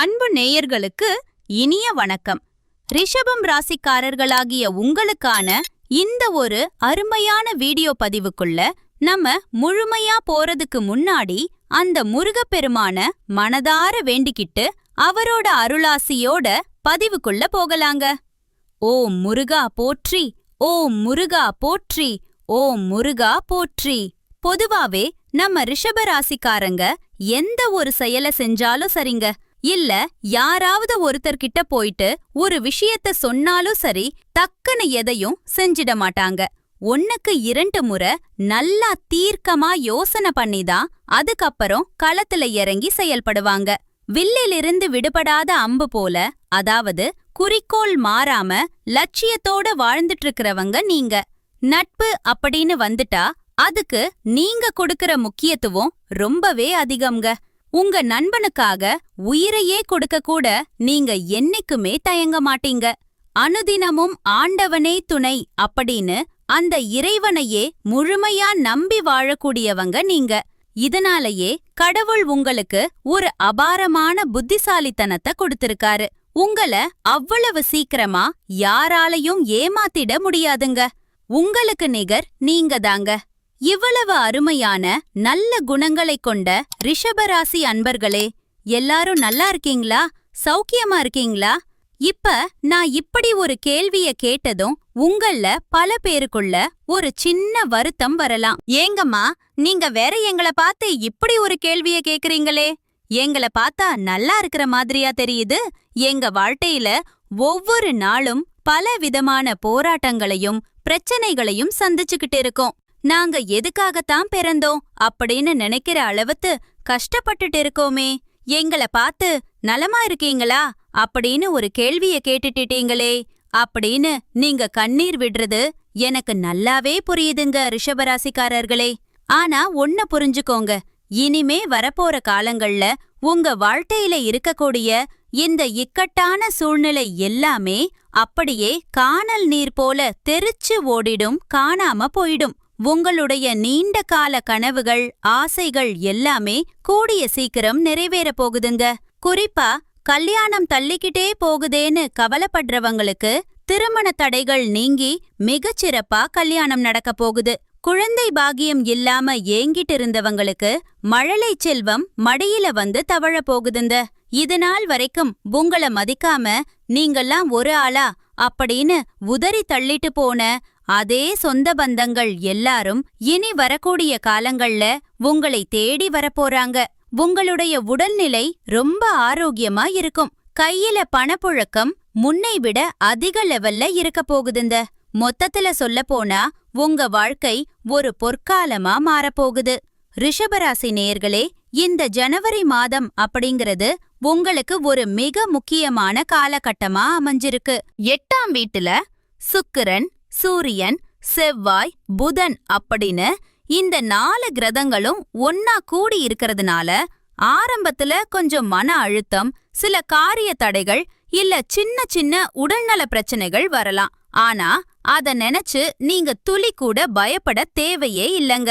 அன்பு நேயர்களுக்கு இனிய வணக்கம். ரிஷபம் ராசிக்காரர்களாகிய உங்களுக்கான இந்த ஒரு அருமையான வீடியோ பதிவுக்குள்ள நம்ம முழுமையா போறதுக்கு முன்னாடி அந்த முருகப்பெருமான மனதார வேண்டிக்கிட்டு அவரோட அருளாசியோட பதிவுக்குள்ள போகலாங்க. ஓம் முருகா போற்றி ஓம் முருகா போற்றி ஓம் முருகா போற்றி. பொதுவாவே நம்ம ரிஷப ராசிக்காரங்க எந்த ஒரு செயல செஞ்சாலும் சரிங்க. இல்ல யாராவது ஒருத்தர்கிட்ட போயிட்டு ஒரு விஷயத்த சொன்னாலும் சரி தக்கன எதையும் செஞ்சிட மாட்டாங்க. ஒன்னுக்கு இரண்டு முறை நல்லா தீர்க்கமா யோசனை பண்ணிதான் அதுக்கப்புறம் களத்துல இறங்கி செயல்படுவாங்க. வில்லிலிருந்து விடுபடாத அம்பு போல அதாவது குறிக்கோள் மாறாம லட்சியத்தோட வாழ்ந்துட்டு இருக்கிறவங்க நீங்க. நட்பு அப்படின்னு வந்துட்டா அதுக்கு நீங்க கொடுக்கற முக்கியத்துவம் ரொம்பவே அதிகம்ங்க. உங்க நண்பனுக்காக உயிரையே கொடுக்க கூட நீங்க என்னைக்குமே தயங்க மாட்டீங்க. அனுதினமும் ஆண்டவனே துணை அப்படின்னு அந்த இறைவனையே முழுமையா நம்பி வாழக்கூடியவங்க நீங்க. இதனாலேயே கடவுள் உங்களுக்கு ஒரு அபாரமான புத்திசாலித்தனத்தை கொடுத்திருக்காரு. உங்கள அவ்வளவு சீக்கிரமா யாராலையும் ஏமாத்திட முடியாதுங்க. உங்களுக்கு நிகர் நீங்க தாங்க இவ்வளவு அருமையான நல்ல குணங்களைக் கொண்ட ரிஷபராசி அன்பர்களே எல்லாரும் நல்லா இருக்கீங்களா? சௌக்கியமா இருக்கீங்களா? இப்ப நான் இப்படி ஒரு கேள்விய கேட்டதும் உங்கள்ல பல பேருக்குள்ள ஒரு சின்ன வருத்தம் வரலாம். ஏங்கம்மா நீங்க வேற எங்கள பார்த்து இப்படி ஒரு கேள்விய கேக்குறீங்களே. எங்கள பார்த்தா நல்லா இருக்கிற மாதிரியா தெரியுது. எங்க வாழ்க்கையில ஒவ்வொரு நாளும் பல விதமான போராட்டங்களையும் பிரச்சனைகளையும் சந்திச்சுக்கிட்டு இருக்கோம். நாங்க எதுக்காகத்தான் பிறந்தோம் அப்படின்னு நினைக்கிற அளவுக்கு கஷ்டப்பட்டுட்டு இருக்கோமே. எங்கள பார்த்து நலமா இருக்கீங்களா? அப்படின்னு ஒரு கேள்விய கேட்டுட்டீங்களே அப்படின்னு நீங்க கண்ணீர் விடுறது எனக்கு நல்லாவே புரியுதுங்க ரிஷபராசிக்காரர்களே. ஆனா ஒன்ன புரிஞ்சுக்கோங்க இனிமே வரப்போற காலங்கள்ல உங்க வாழ்க்கையில இருக்கக்கூடிய இந்த இக்கட்டான சூழ்நிலை எல்லாமே அப்படியே காணல் நீர் போல தெரிச்சு ஓடிடும் காணாம போயிடும். உங்களுடைய நீண்ட கால கனவுகள் ஆசைகள் எல்லாமே கூடிய சீக்கிரம் நிறைவேற போகுதுங்க. குறிப்பா கல்யாணம் தள்ளிக்கிட்டே போகுதேன்னு கவலைப்படுறவங்களுக்கு திருமண தடைகள் நீங்கி மிகச்சிறப்பா கல்யாணம் நடக்க போகுது. குழந்தை பாகியம் இல்லாம ஏங்கிட்டு இருந்தவங்களுக்கு மழலை செல்வம் மடியில வந்து தவழ போகுதுங்க. இது நாள் வரைக்கும் உங்கள மதிக்காம நீங்கெல்லாம் ஒரு ஆளா அப்படின்னு உதறி தள்ளிட்டு போன அதே சொந்த பந்தங்கள் எல்லாரும் இனி வரக்கூடிய காலங்கள்ல உங்களை தேடி வரப்போறாங்க. உங்களுடைய உடல்நிலை ரொம்ப ஆரோக்கியமா இருக்கும். கையில பணப்புழக்கம் முன்னை விட அதிக லெவல்ல இருக்க போகுதுங்க. மொத்தத்துல சொல்ல போனா உங்க வாழ்க்கை ஒரு பொற்காலமா மாறப்போகுது. ரிஷபராசி நேயர்களே இந்த ஜனவரி மாதம் அப்படிங்கிறது உங்களுக்கு ஒரு மிக முக்கியமான காலகட்டமா அமைஞ்சிருக்கு. எட்டாம் வீட்டுல சுக்கிரன் சூரியன் செவ்வாய் புதன் அப்படின்னு இந்த நாலு கிரதங்களும் ஒன்னா கூடி இருக்கிறதுனால ஆரம்பத்துல கொஞ்சம் மன அழுத்தம் சில காரிய தடைகள் இல்ல சின்ன சின்ன உடல்நல பிரச்சனைகள் வரலாம். ஆனா அத நினைச்சு நீங்க துளி கூட பயப்பட தேவையே இல்லங்க.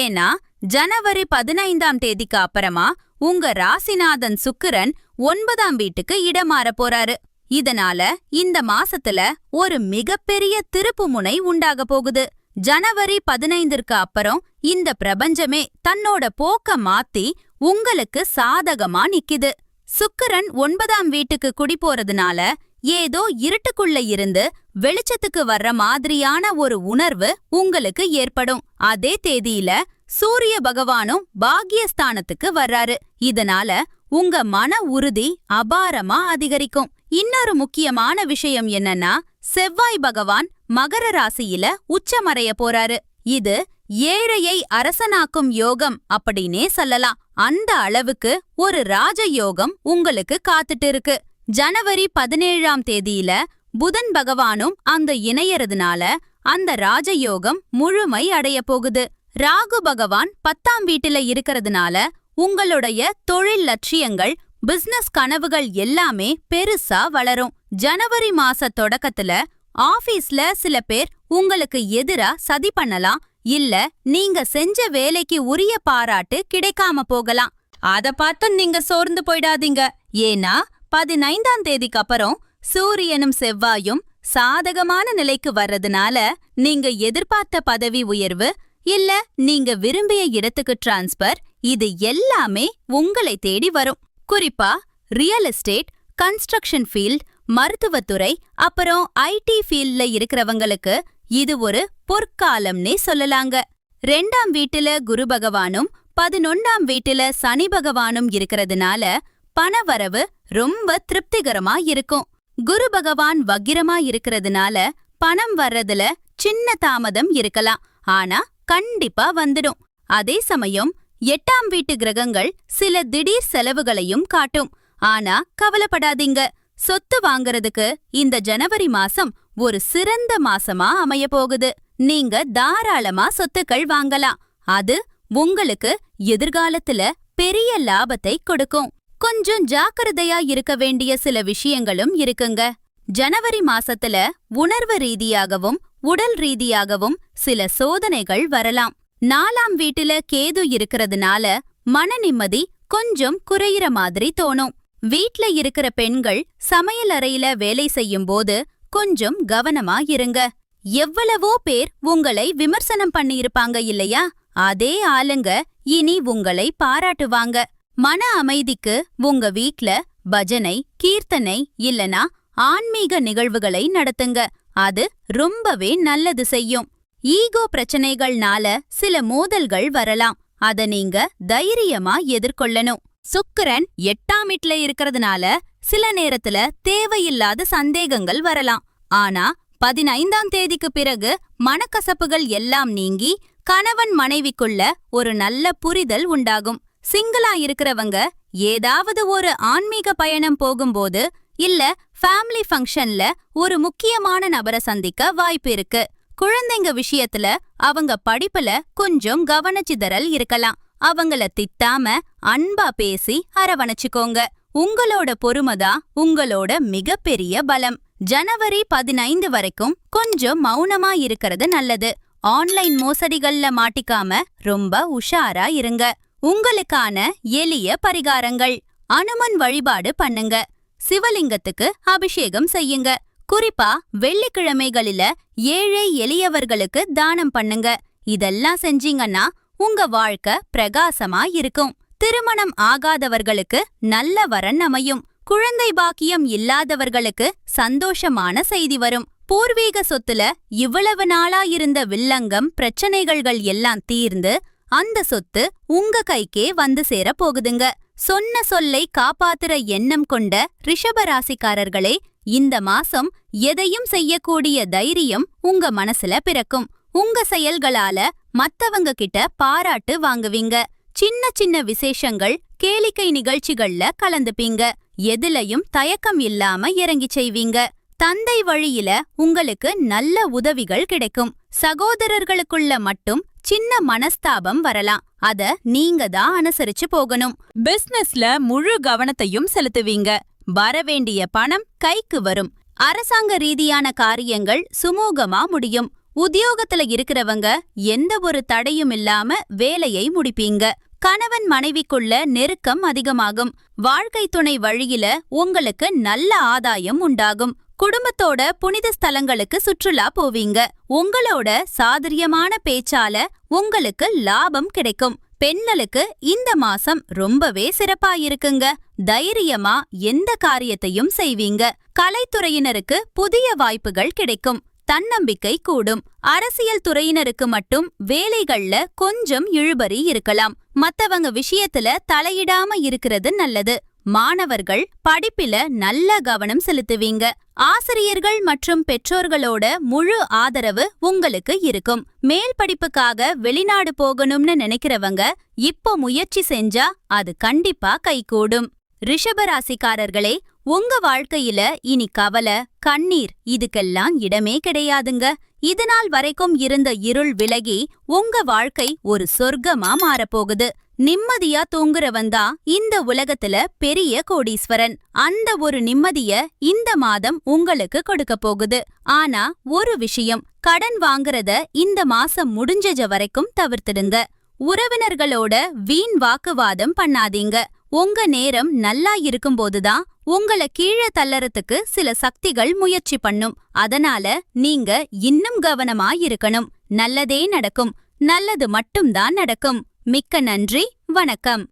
ஏன்னா ஜனவரி பதினைந்தாம் தேதிக்கு அப்புறமா உங்க ராசிநாதன் சுக்கிரன் ஒன்பதாம் வீட்டுக்கு இடமாற போறாரு. இதனால இந்த மாசத்துல ஒரு மிகப்பெரிய திருப்புமுனை உண்டாக போகுது. ஜனவரி பதினைந்திற்கு அப்புறம் இந்த பிரபஞ்சமே தன்னோட போக்க மாத்தி உங்களுக்கு சாதகமா நிக்குது. சுக்கரன் ஒன்பதாம் வீட்டுக்கு குடி போறதுனால ஏதோ இருட்டுக்குள்ள இருந்து வெளிச்சத்துக்கு வர்ற மாதிரியான ஒரு உணர்வு உங்களுக்கு ஏற்படும். அதே தேதியில சூரிய பகவானும் பாக்யஸ்தானத்துக்கு வர்றாரு. இதனால உங்க மன உறுதி அபாரமா அதிகரிக்கும். இன்னொரு முக்கியமான விஷயம் என்னன்னா செவ்வாய் பகவான் மகர ராசியில உச்சமறைய போறாரு. இது ஏழையை அரசனாக்கும் யோகம் அப்படின்னே சொல்லலாம். அந்த அளவுக்கு ஒரு ராஜ யோகம் உங்களுக்கு காத்துட்டு இருக்கு. ஜனவரி பதினேழாம் தேதியில புதன் பகவானும் அந்த இணையறதுனால அந்த ராஜயோகம் முழுமை அடைய போகுது. ராகு பகவான் பத்தாம் வீட்டுல இருக்கிறதுனால உங்களுடைய தொழில் லட்சியங்கள் பிசினஸ் கனவுகள் எல்லாமே பெருசா வளரும். ஜனவரி மாச தொடக்கத்துல ஆபீஸ்ல சில பேர் உங்களுக்கு எதிரா சதி பண்ணலாம். இல்ல நீங்க செஞ்ச வேலைக்கு உரிய பாராட்டு கிடைக்காம போகலாம். அத பார்த்து நீங்க சோர்ந்து போயிடாதீங்க. ஏன்னா பதினைந்தாம் தேதிக்கு அப்புறம் சூரியனும் செவ்வாயும் சாதகமான நிலைக்கு வர்றதுனால நீங்க எதிர்பார்த்த பதவி உயர்வு இல்ல நீங்க விரும்பிய இடத்துக்கு டிரான்ஸ்பர் இது எல்லாமே உங்களை தேடி வரும். குறிப்பா ரியல் எஸ்டேட் கன்ஸ்ட்ரக்ஷன் ஃபீல்ட் மருத்துவத்துறை அப்புறம் ஐடி ஃபீல்ட்ல இருக்கிறவங்களுக்கு இது ஒரு பொற்காலம்னே சொல்லலாங்க. ரெண்டாம் வீட்டுல குரு பகவானும் பதினொன்னாம் வீட்டுல சனி பகவானும் இருக்கிறதுனால பணவரவு ரொம்ப திருப்திகரமா இருக்கும். குரு பகவான் வக்கிரமா இருக்கிறதுனால பணம் வர்றதுல சின்ன தாமதம் இருக்கலாம். ஆனா கண்டிப்பா வந்துடும். அதே சமயம் எட்டாம் வீட்டு கிரகங்கள் சில திடீர் செலவுகளையும் காட்டும். ஆனா கவலைப்படாதீங்க. சொத்து வாங்குறதுக்கு இந்த ஜனவரி மாசம் ஒரு சிறந்த மாசமா அமைய போகுது நீங்க தாராளமா சொத்துக்கள் வாங்கலாம். அது உங்களுக்கு எதிர்காலத்துல பெரிய லாபத்தை கொடுக்கும். கொஞ்சம் ஜாக்கிரதையா இருக்க வேண்டிய சில விஷயங்களும் இருக்குங்க. ஜனவரி மாசத்துல உணர்வு ரீதியாகவும் உடல் ரீதியாகவும் சில சோதனைகள் வரலாம். நாலாம் வீட்டுல கேது இருக்கிறதுனால மன நிம்மதி கொஞ்சம் குறையிற மாதிரி தோணும். வீட்ல இருக்கிற பெண்கள் சமையல் அறையில வேலை செய்யும் போது கொஞ்சம் கவனமா இருங்க. எவ்வளவோ பேர் உங்களை விமர்சனம் பண்ணியிருப்பாங்க இல்லையா? அதே ஆளுங்க இனி உங்களை பாராட்டுவாங்க. மன அமைதிக்கு உங்க வீட்ல பஜனை கீர்த்தனை இல்லனா ஆன்மீக நிகழ்வுகளை நடத்துங்க. அது ரொம்பவே நல்லது செய்யும். ஈகோ பிரச்சனைகள்னால சில மோதல்கள் வரலாம். அத நீங்க தைரியமா எதிர்கொள்ளணும். சுக்கரன் எட்டாம் வீட்ல இருக்கிறதுனால சில நேரத்துல தேவையில்லாத சந்தேகங்கள் வரலாம். ஆனா பதினைந்தாம் தேதிக்கு பிறகு மனக்கசப்புகள் எல்லாம் நீங்கி கணவன் மனைவிக்குள்ள ஒரு நல்ல புரிதல் உண்டாகும். சிங்கிளா இருக்கிறவங்க ஏதாவது ஒரு ஆன்மீக பயணம் போகும்போது இல்ல ஃபேமிலி ஃபங்க்ஷன்ல ஒரு முக்கியமான நபரை சந்திக்க வாய்ப்பு இருக்கு. குழந்தைங்க விஷயத்துல அவங்க படிப்புல கொஞ்சம் கவனச்சிதறல் இருக்கலாம். அவங்கள திட்டாம அன்பா பேசி அரவணைச்சுக்கோங்க. உங்களோட பொறுமைதான் உங்களோட மிகப்பெரிய பலம். ஜனவரி பதினைந்து வரைக்கும் கொஞ்சம் மௌனமா இருக்கிறது நல்லது. ஆன்லைன் மோசடிகள்ல மாட்டிக்காம ரொம்ப உஷாரா இருங்க. உங்களுக்கான எளிய பரிகாரங்கள். அனுமன் வழிபாடு பண்ணுங்க. சிவலிங்கத்துக்கு அபிஷேகம் செய்யுங்க. குறிப்பா வெள்ளிக்கிழமைகளில ஏழை எளியவர்களுக்கு தானம் பண்ணுங்க. இதெல்லாம் செஞ்சீங்கன்னா உங்க வாழ்க்கை பிரகாசமா இருக்கும். திருமணம் ஆகாதவர்களுக்கு நல்ல வரன் அமையும். குழந்தை பாக்கியம் இல்லாதவர்களுக்கு சந்தோஷமான செய்தி வரும். பூர்வீக சொத்துல இவ்வளவு நாளா இருந்த வில்லங்கம் பிரச்சனைகள்கள் எல்லாம் தீர்ந்து அந்த சொத்து உங்க கைக்கே வந்து சேர போகுதுங்க. சொன்ன சொல்லை காப்பாத்துற எண்ணம் கொண்ட ரிஷபராசிக்காரர்களே இந்த மாசம் எதையும் செய்யக்கூடிய தைரியம் உங்க மனசுல பிறக்கும். உங்க செயல்களால மத்தவங்க கிட்ட பாராட்டு வாங்குவீங்க. சின்ன சின்ன விசேஷங்கள் கேளிக்கை நிகழ்ச்சிகள்ல கலந்துப்பீங்க. எதுலயும் தயக்கம் இல்லாம இறங்கி செய்வீங்க. தந்தை வழியில உங்களுக்கு நல்ல உதவிகள் கிடைக்கும். சகோதரர்களுக்குள்ள மட்டும் சின்ன மனஸ்தாபம் வரலாம். அத நீங்க தான் அனுசரிச்சு போகணும். பிசினஸ்ல முழு கவனத்தையும் செலுத்துவீங்க. வரவேண்டிய பணம் கைக்கு வரும். அரசாங்க ரீதியான காரியங்கள் சுமூகமா முடியும். உத்தியோகத்துல இருக்கிறவங்க எந்த ஒரு தடையும் இல்லாம வேலையை முடிப்பீங்க. கணவன் மனைவிக்குள்ள நெருக்கம் அதிகமாகும். வாழ்க்கை துணை வழியில உங்களுக்கு நல்ல ஆதாயம் உண்டாகும். குடும்பத்தோட புனித ஸ்தலங்களுக்கு சுற்றுலா போவீங்க. உங்களோட சாதுரியமான பேச்சால உங்களுக்கு லாபம் கிடைக்கும். பெண்களுக்கு இந்த மாசம் ரொம்பவே சிறப்பா இருக்குங்க. தைரியமா எந்த காரியத்தையும் செய்வீங்க? கலைத்துறையினருக்கு புதிய வாய்ப்புகள் கிடைக்கும். தன்னம்பிக்கை கூடும். அரசியல் துறையினருக்கு மட்டும் வேலைகள்ல கொஞ்சம் இழுபறி இருக்கலாம். மத்தவங்க விஷயத்துல தலையிடாம இருக்கிறது நல்லது. மாணவர்கள் படிப்பில நல்ல கவனம் செலுத்துவீங்க. ஆசிரியர்கள் மற்றும் பெற்றோர்களோட முழு ஆதரவு உங்களுக்கு இருக்கும். மேல் படிப்புக்காக வெளிநாடு போகணும்னு நினைக்கிறவங்க இப்போ முயற்சி செஞ்சா அது கண்டிப்பா கைகூடும். ரிஷபராசிக்காரர்களே உங்க வாழ்க்கையில இனி கவலை கண்ணீர் இதுக்கெல்லாம் இடமே கிடையாதுங்க. இதனால் வரைக்கும் இருந்த இருள் விலகி உங்க வாழ்க்கை ஒரு சொர்க்கமா மாறப்போகுது. நிம்மதியா தூங்குறவன் தான் இந்த உலகத்துல பெரிய கோடீஸ்வரன். அந்த ஒரு நிம்மதிய இந்த மாதம் உங்களுக்கு கொடுக்க போகுது. ஆனா ஒரு விஷயம் கடன் வாங்குறத இந்த மாசம் முடிஞ்சஜ வரைக்கும் தவிர்த்திடுங்க. உறவினர்களோட வீண் வாக்குவாதம் பண்ணாதீங்க. உங்க நேரம் நல்லா இருக்கும்போதுதான் உங்கள கீழே தள்ளறதுக்கு சில சக்திகள் முயற்சி பண்ணும். அதனால நீங்க இன்னும் கவனமா இருக்கணும். நல்லதே நடக்கும். நல்லது மட்டும்தான் நடக்கும். மிக்க நன்றி. வணக்கம்.